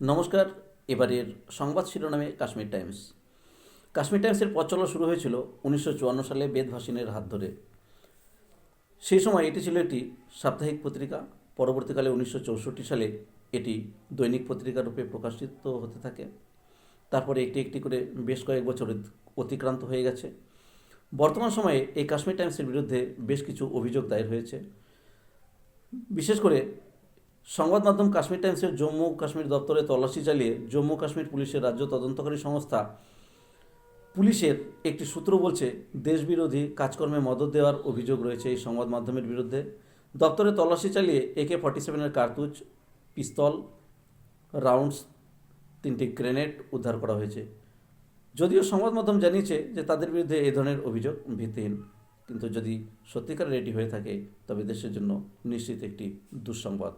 নমস্কার, এবারের সংবাদ শিরোনামে কাশ্মীর টাইমস। কাশ্মীর টাইমসের পথ চলা শুরু হয়েছিল উনিশশো চুয়ান্ন সালে বেদ ভাসিনের হাত ধরে। সেই সময় এটি ছিল একটি সাপ্তাহিক পত্রিকা, পরবর্তীকালে উনিশশো চৌষট্টি সালে এটি দৈনিক পত্রিকা রূপে প্রকাশিত হতে থাকে। তারপরে একটি একটি করে বেশ কয়েক বছর অতিক্রান্ত হয়ে গেছে। বর্তমান সময়ে এই কাশ্মীর টাইমসের বিরুদ্ধে বেশ কিছু অভিযোগ দায়ের হয়েছে। বিশেষ করে সংবাদ মাধ্যম কাশ্মীর টাইমসের জম্মু কাশ্মীর দপ্তরে তল্লাশি চালিয়ে জম্মু কাশ্মীর পুলিশের রাজ্য তদন্তকারী সংস্থা পুলিশের একটি সূত্র বলছে, দেশবিরোধী কাজকর্মে মদত দেওয়ার অভিযোগ রয়েছে এই সংবাদ মাধ্যমের বিরুদ্ধে। দপ্তরে তল্লাশি চালিয়ে একে ফর্টি সেভেনের কার্তুজ, পিস্তল, রাউন্ডস, তিনটি গ্রেনেড উদ্ধার করা হয়েছে। যদিও সংবাদ মাধ্যম জানিয়েছে যে তাদের বিরুদ্ধে এই ধরনের অভিযোগ ভিত্তিহীন, কিন্তু যদি সত্যিকারের এটি হয়ে থাকে, তবে দেশের জন্য নিশ্চিত একটি দুঃসংবাদ।